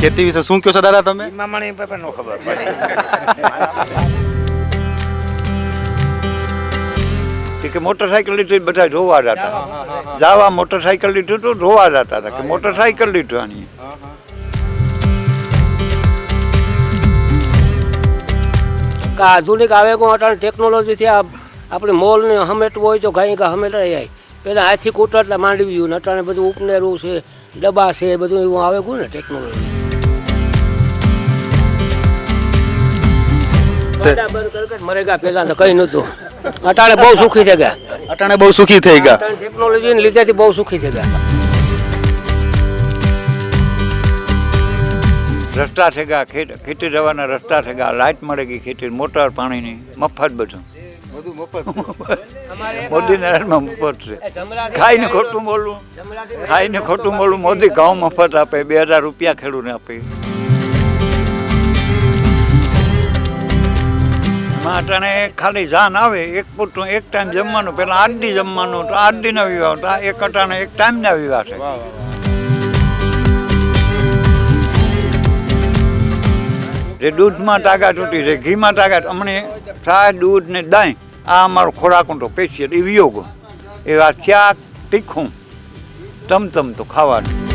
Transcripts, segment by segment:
ખેતી વિશે શું કહો છો દાદા તમે? મામાણી પાપા નો ખબર પડે. કે મોટરસાઇકલ લીધું બધા જોવા જતા. જાવા મોટરસાઇકલ લીધું તો જોવા જતા હતા કે મોટરસાઇકલ લીધું આની. કે આધુનિક આવે કો અટાણે ટેકનોલોજીથી આ આપણે મોલને હમેટવું હોય તો ગાય કા હમેટાઈ જાય. પહેલાં હાથી કૂટરલા માંડવી ગયું ને અટાણે બધું ઉપનેરું છે ડબ્બા છે બધું એવું આવે ગયું ને ટેકનોલોજી મરેગા પેલા તો કઈ નહોતું. અટાણે બહુ સુખી થઈ ગયા. અટાણે બહુ સુખી થઈ ગયા. ટેકનોલોજી ને લીધેથી બહુ સુખી થઈ ગયા. રસ્તા છે ગયા ખેતી જવાના રસ્તા છે ગયા લાઇટ મળે ગઈ ખેતી મોટર પાણીની મફત બધું. બધું મોદી નારાયણમાં મફત છે. ખાઈને ખોટું બોલવું ખાઈને ખોટું બોલવું મોદી ઘઉં મફત આપે બે હજાર રૂપિયા ખેડૂને આપે. અટાણે ખાલી જાન આવે એક પૂરતું એક ટાઈમ જમવાનું પેલા આઠ દી જમવાનું તો આઠ દીના વિવાહ હતા એક અટાણે એક ટાઈમના વિવાહ છે. જે દૂધમાં તાકાત તૂટી છે ઘીમાં તાકાત અમને છાશ દૂધ ને દહીં આ અમારો ખોરાક તો પેશી એ વિયોગ. એવા શાક તીખું તમ તમ તો ખાવાનું.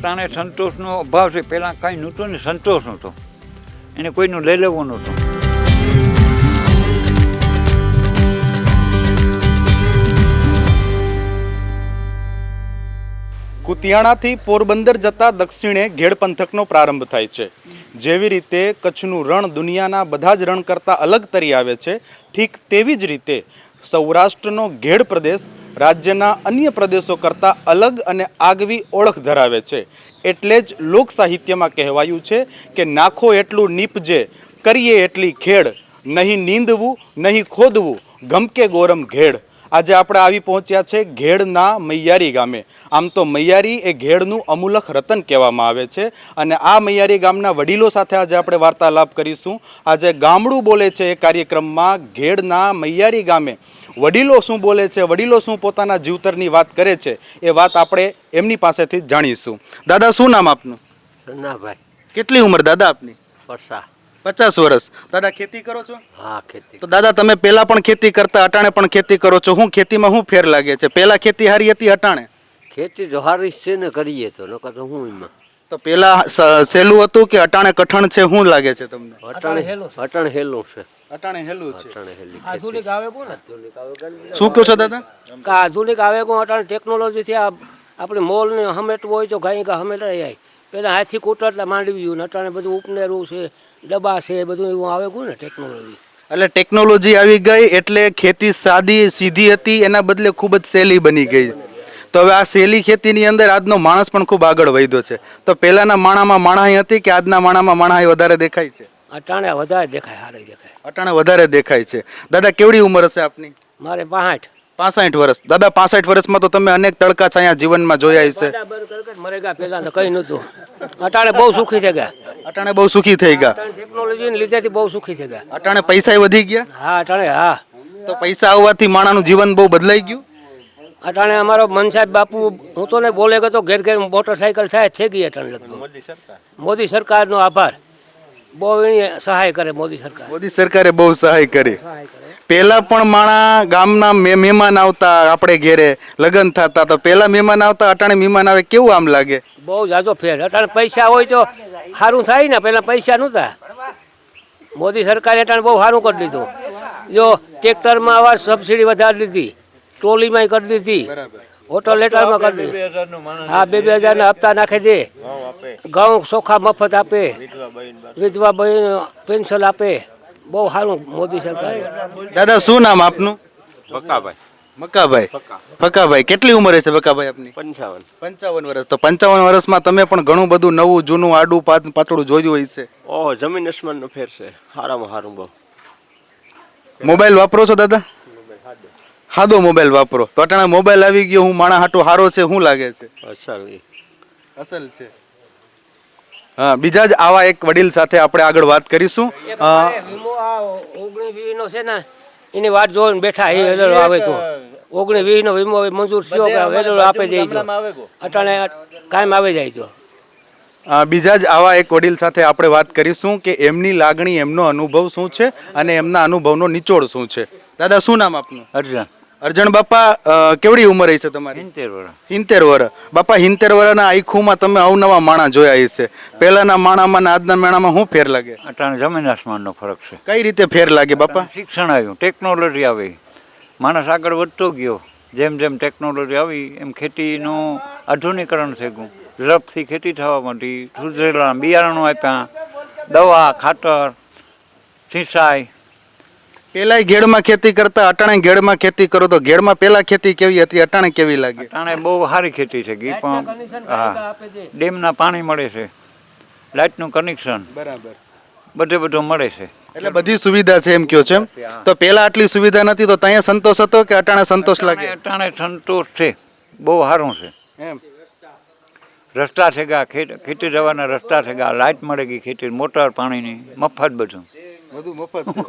અટાણે સંતોષનો અભાવ છે. પહેલાં કાંઈ નહોતું ને સંતોષ નહોતો. એને કોઈનું લઈ લેવું નહોતું. કુતિયાણાથી પોરબંદર જતા દક્ષિણે ઘેડ પંથકનો પ્રારંભ થાય છે. જેવી રીતે કચ્છનું રણ દુનિયાના બધા જ રણ કરતાં અલગ તરી આવે છે, ઠીક તેવી જ રીતે સૌરાષ્ટ્રનો ઘેડ પ્રદેશ રાજ્યના અન્ય પ્રદેશો કરતાં અલગ અને આગવી ઓળખ ધરાવે છે. એટલે જ લોક સાહિત્યમાં કહેવાયું છે કે નાખો એટલું નીપજે, કરીએ એટલી ખેડ, નહીં નીંદવું, નહીં ખોદવું, ગમકે ગોરમ ઘેડ. આજે આપણે આવી પહોંચ્યા છે ઘેડના મૈયારી ગામે. આમ તો મૈયારી એ ઘેડનું અમૂલખ રતન કહેવામાં આવે છે અને આ મૈયારી ગામના વડીલો સાથે આજે આપણે વાર્તાલાપ કરીશું. આજે ગામડું બોલે છે એ કાર્યક્રમમાં ઘેડના મૈયારી ગામે. વડીલો શું બોલે છે વડીલો શું પોતાના જીવતરની વાત કરે છે એ વાત આપણે એમની પાસેથી જાણીશું. દાદા શું નામ આપનું? ભાઈ કેટલી ઉંમર દાદા આપની? પચાસ. વર્ષ. દાદા ખેતી કરો છો? હા ખેતી. તો દાદા તમે પહેલા પણ ખેતી કરતા અટાણે પણ ખેતી કરો છો. હું ખેતીમાં શું ફેર લાગે છે? પહેલા ખેતી હારી હતી અટાણે? ખેતી તો હારી છે ને કરીએ તો. નકર તો હું એમાં? તો પેલા સહેલું હતું કે અટાણે કઠણ છે શું લાગે છે તમને? અટાણે અટાણે હેલું છે. અટાણે હેલું છે. અટાણે હેલું આધુનિક આવે કોણ? આધુનિક આવે શું કહો છો દાદા? કે આધુનિક આવે કોણ? અટાણે ટેકનોલોજીથી આ આપણે મોલને હમેટવું હોય તો ગાય કા હમેટાઈ જાય પહેલાં હાથી કૂટરલા માંડવી ગયું ને અટાણે બધું ઉપનેરું છે ડબ્બા છે બધું એવું આવે ગયું ને ટેકનોલોજી એટલે ટેકનોલોજી આવી ગઈ એટલે ખેતી સાદી સીધી હતી એના બદલે ખૂબ જ સહેલી બની ગઈ. તો હવે આ સહેલી ખેતીની અંદર આજનો માણસ પણ ખૂબ આગળ વધ્યો છે. તો પહેલાના માણામાં માણાઈ હતી કે આજના માણામાં માણાઈ વધારે દેખાય છે? અટાણે વધારે દેખાય સારી દેખાય. અટાણે વધારે દેખાય છે. દાદા કેવડી ઉંમર હશે આપની? મારે પાંઠ પાસઠ વર્ષ. દાદા પાસઠ વર્ષમાં તો તમે અનેક તડકા છાયા જીવનમાં જોયા હશે. મરેગા પહેલા તો કઈ નહોતું. અટાણે બહુ સુખી થઈ ગયા. અટાણે બહુ સુખી થઈ ગયા. અટાણે ટેકનોલોજીને લીધેથી બહુ સુખી થઈ ગયા. અટાણે પૈસા વધી ગયા? હા અટાણે હા. તો પૈસા આવવાથી માણાનું જીવન બહુ બદલાઈ ગયું? અટાણે અમારો મનસાહેબ બાપુ હું તો ને બોલે કે તો ઘેર ઘેર મોટરસાઇકલ થાય થઈ ગઈ અટાણે લગભગ. મોદી સરકારનો આભાર. બહુ એની સહાય કરે મોદી સરકાર. મોદી સરકારે બહુ સહાય કરી. પહેલાં પણ માણા ગામના મે- મહેમાન આવતા આપણે ઘેરે લગ્ન થતા તો પહેલાં મહેમાન આવતા અટાણે મહેમાન આવે કેવું આમ લાગે? બહુ જાજો ફેર. અટાણે પૈસા હોય તો સારું થાય ને પહેલાં પૈસા નહોતા. મોદી સરકારે અટાણે બહુ સારું કરી દીધું. જો ટ્રેક્ટરમાં આવા સબસિડી વધારી દીધી. ટ્રોલીમાં કરી દીધી. ઓટો લેટરમાં કરી દીધી. હા બે બે હજારના હપ્તા નાખી દે ઘઉં ચોખા મફત આપે. વિધવા બહેન પેન્શન આપે. બહુ સારું મોદી સરકાર. દાદા શું નામ આપનું? ભક્કાભાઈ. મકાભાઈ ફકાભાઈ કેટલી ઉંમર છે ફકાભાઈ આપની? પંચાવન. પંચાવન વર્ષ. તો પંચાવન વર્ષમાં તમે પણ ઘણું બધું નવું જૂનું આડું પાત- પાતળું જોયું હોય છે ઓહો જમીન આસમાનનો ફેર છે. સારામાં સારું બહુ. મોબાઈલ વાપરો છો દાદા? હાદો મોબાઈલ વાપરો. તો અટાણે મોબાઈલ આવી ગયો હું માણા હાટો હારો છે શું લાગે છે? અસલ છે. હા બીજા જ આવા એક વડીલ સાથે આપણે આગળ વાત કરીશું. વીમો વીનો છે ને એની વાત જોઈને બેઠા એ વેલો આવે તો. ઓગણી વીસનો વીમો હવે મંજૂર થયો કે વેલો આપે જાય તો અટાણે કાયમ આવે જાય તો બીજા જ આવા એક વડીલ સાથે આપણે વાત કરીશું કે એમની લાગણી એમનો અનુભવ શું છે અને એમના અનુભવનો નિચોડ શું છે. દાદા શું નામ આપનું? અર્જન. અર્જણ બાપા કેવડી ઉંમર છે તમારી? હિંતેર વર્ષ હિંતેર વર. બાપા હિંતેર વરના આઈખુમાં તમે અવનવા માણા જોયા હશે. પહેલાના માણામાં ને આજના માણામાં શું ફેર લાગે? અટાણે જમીન આસમાનનો ફરક છે. કઈ રીતે ફેર લાગે બાપા? શિક્ષણ આવ્યું ટેકનોલોજી આવી. માણસ આગળ વધતો ગયો. જેમ જેમ ટેકનોલોજી આવી એમ ખેતીનું આધુનિકરણ થઈ ગયું ઝડપથી ખેતી થવા માંડી. સુધરેલા બિયારણો આપ્યા. દવા ખાતર સિંચાઈ. પેલાય ઘેડમાં ખેતી કરતા અટાણે ઘેડમાં ખેતી કરો તો ઘેડમાં પેલા ખેતી કેવી હતી અટાણે કેવી લાગે? અટાણે બહુ સારી ખેતી છે ગઈ પણ હા ડેમના પાણી મળે છે લાઇટનું કનેક્શન બરાબર. બધે બધું મળે છે. એટલે બધી સુવિધા છે એમ કયો છે તો પેલા આટલી સુવિધા નથી તો ત્યાં સંતોષ હતો કે અટાણે સંતોષ લાગે? અટાણે સંતોષ છે બહુ સારું છે. એમ. રસ્તા છે ગા ખેતી જવાના રસ્તા છે ગા લાઇટ મળે ગઈ ખેતી મોટર પાણીની મફત બધું. બધું મફત છે.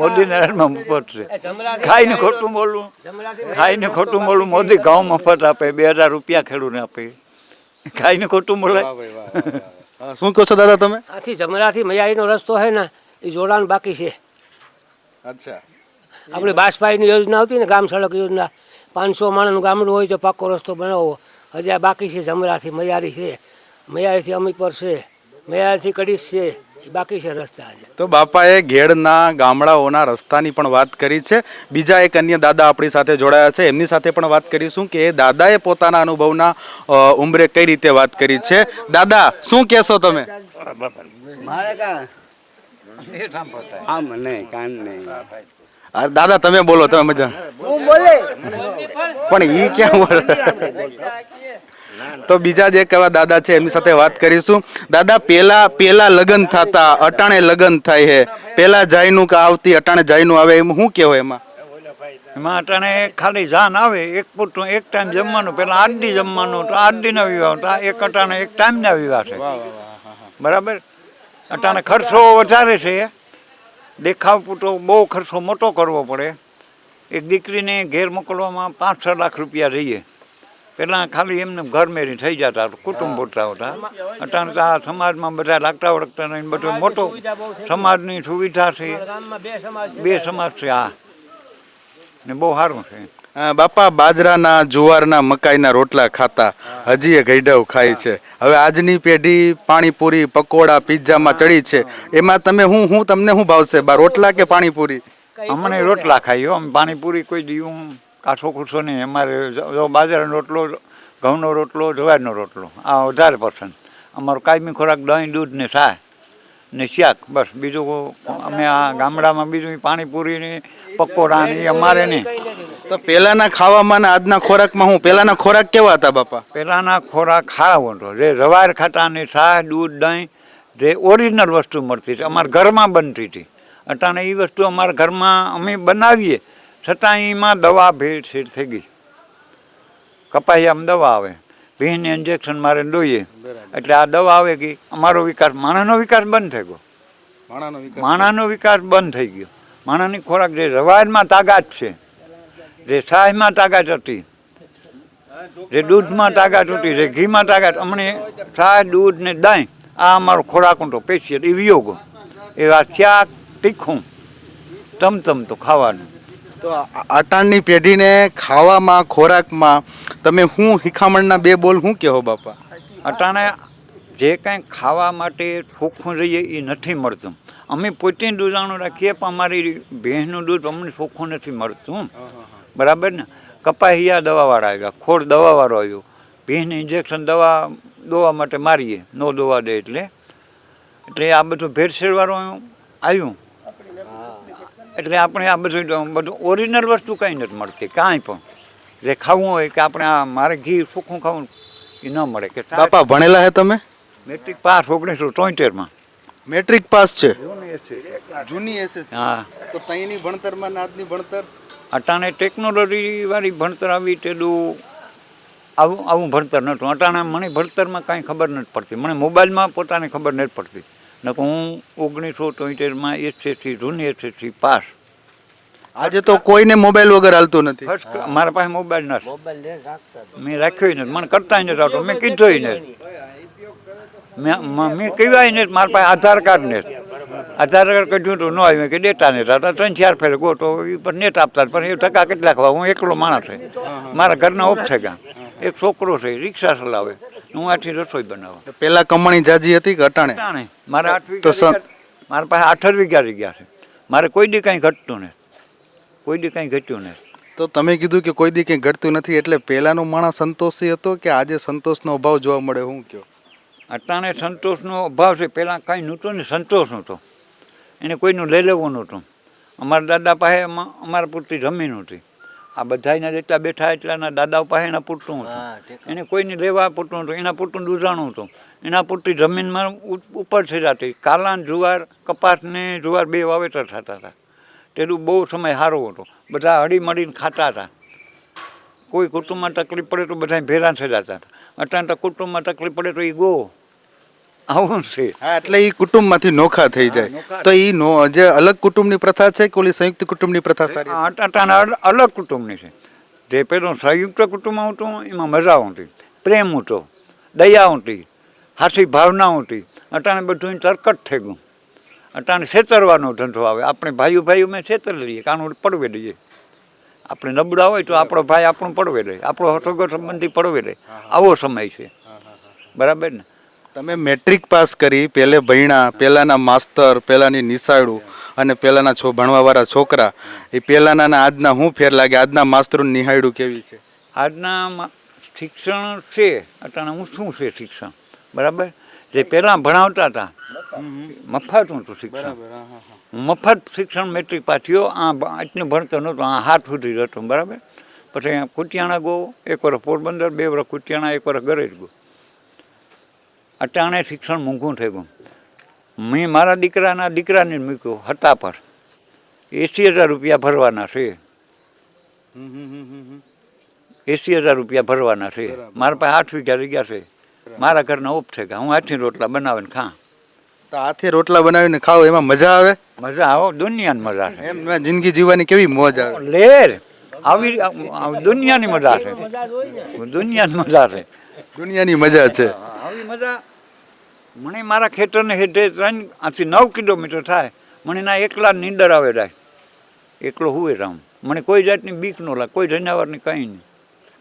મોદી નરેન્દ્રમાં મફત છે. ખાઈને ખોટું બોલવું. ખાઈને ખોટું બોલવું. મોદી ઘઉં મફત આપે બે હજાર રૂપિયા ખેડૂને આપે. ખાઈને ખોટું બોલાય શું કહો છો દાદા તમે? આથી જમરાથી મયારીનો રસ્તો છે ને એ જોડાણ બાકી છે. અચ્છા. આપણે બાસભાઈની યોજના હતી ને ગામ સડક યોજના. પાંચસો માણસનું ગામડું હોય તો પાકો રસ્તો બનાવવો હજી આ બાકી છે જમરાથી મયારી છે. મયારીથી અમીપર છે. મયારીથી કડીશ છે. બાકી છે રસ્તા તો બાપાએ ઘેડના ગામડાઓના રસ્તાની પણ વાત કરી છે. બીજા એક અન્ય દાદા આપણી સાથે જોડાયા છે. એમની સાથે પણ વાત કરીશું કે એ દાદાએ પોતાના અનુભવના ઉંમરે કઈ રીતે વાત કરી છે. દાદા શું કહેશો તમે? મારે કા? આમ નહીં કાન નહીં. દાદા તમે બોલો તમે મજા. પણ ઈ ક્યાં બોલે? તો બીજા જે એક દાદા છે એમની સાથે વાત કરીશું. દાદા પેલા પેલા લગ્ન થતા અટાણે લગ્ન થાય હે. પેલા જાયનું કે આવતી અટાણે જાયનું આવે એમ શું કહેવાય એમાં? એમાં અટાણે ખાલી જાન આવે એક પૂરતું એક ટાઈમ જમવાનું પેલા આઠ દી જમવાનું તો આઠ દીના વિવાહ એક અટાણે એક ટાઈમના વિવાહ છે. બરાબર? અટાણે ખર્ચો વધારે છે. દેખાવ પૂરતો બહુ ખર્ચો મોટો કરવો પડે. એક દીકરીને ઘેર મોકલવામાં પાંચ છ લાખ રૂપિયા રહીએ. પહેલાં ખાલી એમને ઘર મેરી થઈ જતા કુટુંબ પૂરતા હતા. અત્યારે તો આ સમાજમાં બધા લાગતા વળગતા નહીં બધું મોટો સમાજની સુવિધા છે. બે સમાજ છે. આ ને બહુ સારું છે. બાપા બાજરાના જુવારના મકાઈના રોટલા ખાતા હજી એ ગઈડાઓ ખાય છે. હવે આજની પેઢી પાણીપુરી પકોડા પિઝામાં ચડી છે. એમાં તમે હું હું તમને શું ભાવશે? બા રોટલા કે પાણીપુરી? અમને રોટલા ખાઈ આમ પાણીપુરી કોઈ દીવું કાઠો કૂઠો નહીં. અમારે જો- બાજરાનો રોટલો ઘઉંનો રોટલો જવારનો રોટલો. આ વધારે પસંદ અમારો કાયમી ખોરાક દહીં દૂધ ને ચા ને શાક. બસ બીજું અમે આ ગામડામાં બીજું પાણીપુરી ને પકોડા ને અમારે નહીં. તો પહેલાંના ખાવામાં ને આજના ખોરાકમાં હું? પહેલાંના ખોરાક કેવા હતા બાપા? પહેલાંના ખોરાક ખારા હતો જે રવાર ખાતા ને ચા દૂધ દહીં જે ઓરિજિનલ વસ્તુ મળતી હતી. અમારા ઘરમાં બનતી હતી. અટાણે એ વસ્તુ અમારા ઘરમાં અમે બનાવીએ. છતાં એમાં દવા ભેળસેળ થઈ ગઈ. કપાસિયામાં દવા આવે. ભીને ઇન્જેક્શન મારે દોઈએ. એટલે આ દવા આવે કે અમારો વિકાસ માણસનો વિકાસ બંધ થઈ ગયો. માણાનો વિકાસ બંધ થઈ ગયો. માણાની ખોરાક જે રવાજમાં તાકાત છે જે છાશમાં તાકાત હતી જે દૂધમાં તાકાત હતી જે ઘીમાં તાકાત અમને છાશ દૂધ ને દહીં આ અમારો ખોરાક હતો પેશિયલ એ વિયોગો. એવા શાક તીખું. તમતમ તો ખાવાનું. તો અટાણની પેઢીને ખાવામાં, ખોરાકમાં તમે હું શિખામણના બે બોલ શું કહો બાપા? અટાણે જે કાંઈ ખાવા માટે ચોખ્ખું રહીએ એ નથી મળતું. અમે પોતે દૂધાણું રાખીએ, પણ અમારી ભેંસનું દૂધ અમને ચોખ્ખું નથી મળતું. બરાબર ને? કપાહિયા દવાવાળા આવ્યા, ખોડ દવાવાળો આવ્યો. ભેંસને ઇન્જેક્શન દવા દોવા માટે મારીએ, નો દોવા દે એટલે. એટલે આ બધું ભેળસેળવાળું આવ્યું. એટલે આપણે આ બધું બધું ઓરિજિનલ વસ્તુ કંઈ નથી મળતી કાંઈ પણ. જે ખાવું હોય કે આપણે આ મારે ઘી સૂકું ખાવું એ ન મળે. કે બાપા ભણેલા હે તમે? મેટ્રિક પાસ ઓગણીસો તોતેરમાં મેટ્રિક પાસ છે? જૂની એસએસ હા. તો તઈની ભણતરમાં નાદની ભણતર? અટાણે ટેકનોલોજી વાળી ભણતર આવી તેલું આવું આવું ભણતર નહોતું. અટાણે મને ભણતરમાં કાંઈ ખબર નથી પડતી. મને મોબાઈલમાં પોતાને ખબર નથી પડતી. નકર હું ઓગણીસો તોતેરમાં એસએસસી જૂની એસએસસી પાસ. આજે તો કોઈને મોબાઈલ વગર હાલતું નથી. ફર્સ્ટ મારા પાસે મોબાઈલ નથી મેં રાખ્યો નથી. મને કરતા નથી આવતો. મેં કીધો નથી. મેં મેં કહેવાય નથી. મારા પાસે આધાર કાર્ડ નથી આધાર કાર્ડ કઢ્યું તો ન આવ્યું. કે ડેટા નહીં હતા. ત્રણ ચાર ફેર ગો તો એ પર નેટ આપતા. પણ એ ટકા કેટલા ખવા હું એકલો માણસ છે. મારા ઘરના ઓફ છે ગયા એક છોકરો છે. રિક્ષા ચલાવે. હું આઠી રસોઈ બનાવું. પેલા કમાણી જાજી હતી કે અટાણે? મારે આઠ તો મારા પાસે આઠ જ વીઘા જગ્યા છે. મારે કોઈ દી કાંઈ ઘટતું નથી. કોઈ દી કાંઈ ઘટ્યું નથી. તો તમે કીધું કે કોઈ દી કંઈ ઘટતું નથી એટલે પહેલાનો માણસ સંતોષી હતો કે આજે સંતોષનો અભાવ જોવા મળે હું કયો? અટાણે સંતોષનો અભાવ છે. પહેલાં કાંઈ નહોતું ને સંતોષ નહોતો. એને કોઈનું લઈ લેવું નહોતું. અમારા દાદા પાસે અમા- અમારા પૂરતી જમીન હતી આ બધાયના જેટલા બેઠા એટલાના દાદા પાસે એના પૂરતું હતું. એને કોઈને લેવા પૂરતું હતું એના પૂરતું દૂધાણું હતું. એના પૂરતી જમીનમાં ઉપર થઈ જતી. કાલાન જુવાર કપાસને જુવાર બે વાવેતર થતા હતા. તેનું બહુ સમય સારો હતો. બધા હળી મળીને ખાતા હતા. કોઈ કુટુંબમાં તકલીફ પડે તો બધા ભેરા થઈ જતા હતા. અત્યારે તો કુટુંબમાં તકલીફ પડે તો એ ગો. આવું છે. હા એટલે એ કુટુંબમાંથી નોખા થઈ જાય. તો એ નો જે અલગ કુટુંબની પ્રથા છે કે ઓલી સંયુક્ત કુટુંબની પ્રથા સારી? અટાણે અલગ કુટુંબની છે. જે પેલું સંયુક્ત કુટુંબ હતું એમાં મજા હતી પ્રેમ હતો દયા હતી હાથી ભાવના હતી અટાણે બધું તરકટ થઈ ગયું. અટાણે છેતરવાનો ધંધો આવે. આપણે ભાઈઓ ભાઈઓ મેં છેતર લઈએ કાનું પડવે દઈએ. આપણે નબળા હોય તો આપણો ભાઈ આપણું પડવે દે. આપણો હથોગો સંબંધી પડવે દે. આવો સમય છે. બરાબર ને? તમે મેટ્રિક પાસ કરી પહેલે ભણ્યા પહેલાંના માસ્તર પહેલાંની નિશાળું અને પહેલાંના છો ભણવાવાળા છોકરા એ પહેલાંના આજના હું ફેર લાગે? આજના માસ્તરું નિહાળ્યું કેવી છે? આજના શિક્ષણ છે અટાણે હું શું છે શિક્ષણ? બરાબર? જે પહેલાં ભણાવતા હતા. મફત હતું શિક્ષણ. મફત શિક્ષણ મેટ્રિક પાછીઓ આ આટલું ભણતો નહોતો આ હાથ સુધી જ હતું બરાબર? પછી કુટિયાણા ગો એક વર પોરબંદર બે વર કુટિયાણા એક વર ગરે જ ગયો અટાણે શિક્ષણ મોંઘું થઈ ગયું. મેં મારા દીકરાના દીકરાને મૂક્યો હતા પર. એંસી હજાર રૂપિયા ભરવાના છે. એંસી હજાર રૂપિયા ભરવાના છે. મારા પાસે આઠ વીઘા જગ્યા છે. મારા ઘરના ઓપ છે કે હું આઠી રોટલા બનાવીને ખા. તો હાથે રોટલા બનાવીને ખાઓ એમાં મજા આવે? મજા આવો દુનિયાની મજા છે. એમ જિંદગી જીવવાની કેવી મોજ આવે? લેર આવી દુનિયાની મજા છે. દુનિયાની મજા છે. દુનિયાની મજા છે. મજા મને મારા ખેતરને હેઠે ત્રણ આથી નવ કિલોમીટર થાય મને ના એકલા નીંદર આવે રાય. એકલો હુએ રામ. મને કોઈ જાતની બીક ન લાગે કોઈ જનાવરની કંઈ નહીં.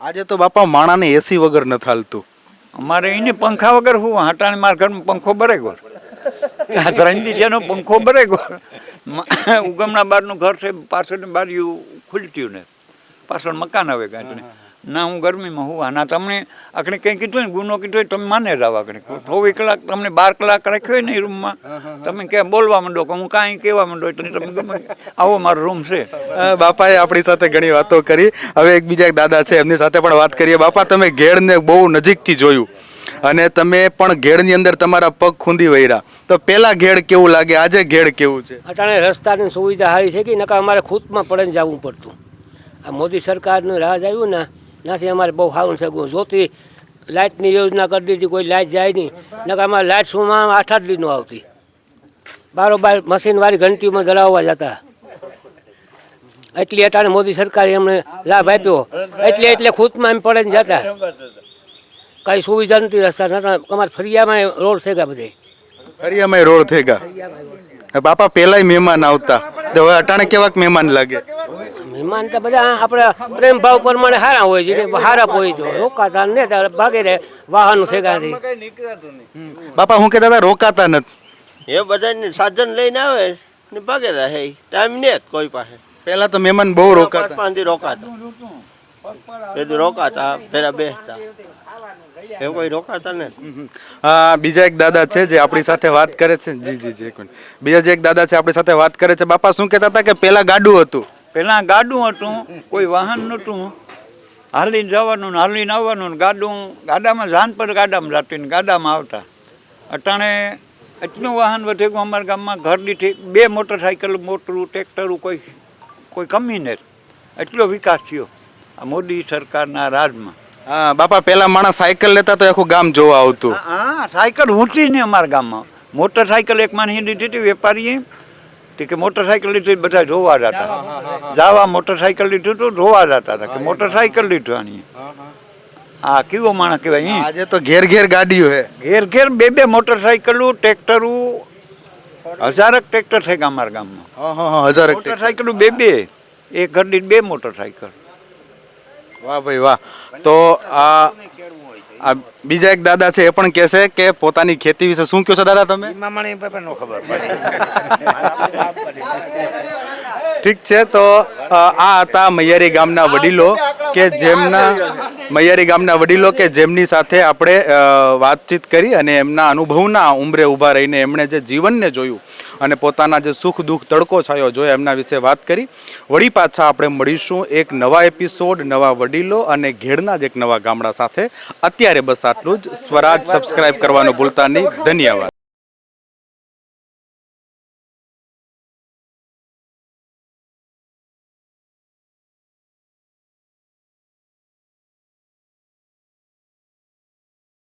આજે તો બાપા માણાને એસી વગર ન થાલતું. અમારે એને પંખા વગર હું હાટાણી મારા ઘરમાં પંખો ભરે ગયો ત્રણ દિવસનો પંખો ભરે ગયો ઉગમણા બારનું ઘર છે પાછળની બારી ખુલટ્યું ને. પાછળ મકાન આવે કાંઈ ના હું ગરમીમાં હું ના તમને આપણે કંઈ કીધું ને ગુનો કીધો હોય તમે માને જાવ આપણે ચોવીસ કલાક તમને બાર કલાક રાખ્યો હોય ને એ રૂમમાં તમે ક્યાં બોલવા માંડો કે હું કાંઈ કહેવા માંડો એટલે તમે ગમે. આવો મારો રૂમ છે. બાપાએ આપણી સાથે ઘણી વાતો કરી. હવે એકબીજા એક દાદા છે એમની સાથે પણ વાત કરીએ. બાપા તમે ઘેડને બહુ નજીકથી જોયું. અને તમે પણ ઘેડની અંદર તમારા પગ ખૂંદી વૈરા. તો પેલા ઘેડ કેવું લાગે? આજે ઘેડ કેવું છે? અટાણે રસ્તાની સુવિધા સારી થઈ ગઈ નકા અમારે ખુદમાં પડે જવું પડતું. આ મોદી સરકારનું રાજ આવ્યું ને ત્યાંથી અમારે બહુ સારું ગયું જોતી લાઇટની યોજના કરી દીધી, કોઈ લાઇટ જાય નહીં. નકર અમારે લાઇટ શુંમાં આઠ આઠ દી આવતી. બારોબાર મશીનવાળી ઘંટીમાં ધરાવવા જતા. એટલી અટાણે મોદી સરકારે એમને લાભ આપ્યો. એટલે એટલે ખુદમાં એમ પડે ને જતા. કાંઈ સુવિધા નથી રસ્તા અમારે ફરિયામાં રોડ થઈ ગયા બધે. ફરિયામાં રોડ થઈ ગયા બાપા, પેલાય મહેમાન આવતા. હવે અટાણે કેવાક મહેમાન લાગે. મહેમાન તો બધા આપણે પ્રેમ ભાવ પ્રમાણે સારા હોય છે સારા હોય તો રોકાતા ને ત્યારે ભાગે રે વાહનો સેગાથી બાપા હું કહેતા હતા રોકાતા નથી. એ બધા સાધન લઈને આવે ને ભાગે રહે ટાઈમ ને કોઈ પાસે. પેલા તો મહેમાન બહુ રોકાતા. પાંચથી રોકાતા. પેલું રોકાતા પેલા બેસતા. એવું કોઈ રોકાતા ને હા બીજા એક દાદા છે જે આપણી સાથે વાત કરે છે. જી જી જી બીજા જે એક દાદા છે આપણી સાથે વાત કરે છે. બાપા શું કહેતા હતા કે પેલા ગાડું હતું? પહેલાં ગાડું હતું કોઈ વાહન નહોતું. હાલીને જવાનું ને હાલીને આવવાનું ને ગાડું ગાડામાં જાન પર ગાડામાં જતી ને ગાડામાં આવતા. અટાણે એટલું વાહન વધે ગયું અમારા ગામમાં ઘર દીઠ બે મોટરસાઇકલ મોટરું ટ્રેક્ટરું કોઈ કોઈ કમી નહીં એટલો વિકાસ થયો આ મોદી સરકારના રાજમાં. હા બાપા પહેલાં માણસ સાયકલ લેતા તો આખું ગામ જોવા આવતું. હા સાયકલ ઊંચી ને અમારા ગામમાં. મોટરસાયકલ એક માણસી દીધી હતી વેપારીએ તે કે મોટરસાઇકલ લીધું બધા જોવા જતા. જાવા મોટરસાઇકલ લીધું તો જોવા જતા હતા કે મોટરસાઇકલ લીધું આની. આ કેવો માણસ કહેવાય આજે તો ઘેર ઘેર ગાડીઓ હે. ઘેર ઘેર બે બે મોટરસાઇકલો ટ્રેક્ટરો હજારક ટ્રેક્ટર છે અમારા ગામમાં. હજારક હા હા. મોટરસાઇકલો બે બે. એક ઘર દીઠ બે મોટરસાઇકલ વાહ ભાઈ વાહ. તો આ આ બીજા એક દાદા છે એ પણ કહેશે કે પોતાની ખેતી વિશે શું કહો છો દાદા તમે? ઠીક છે તો આ હતા મૈયારી ગામના વડીલો કે જેમના મૈયારી ગામના વડીલો કે જેમની સાથે આપણે વાતચીત કરી અને એમના અનુભવના ઉંમરે ઊભા રહીને એમણે જે જીવનને જોયું અને પોતાના જે સુખ દુઃખ તડકો છાયો જોયો એમના વિશે વાત કરી. વળી પાછા આપણે મળીશું એક નવા એપિસોડ, નવા વડીલો અને ઘેડના જ એક નવા ગામડા સાથે. અત્યારે બસ આટલું જ. સ્વરાજ સબસ્ક્રાઇબ કરવાનું ભૂલતા નહીં. ધન્યવાદ.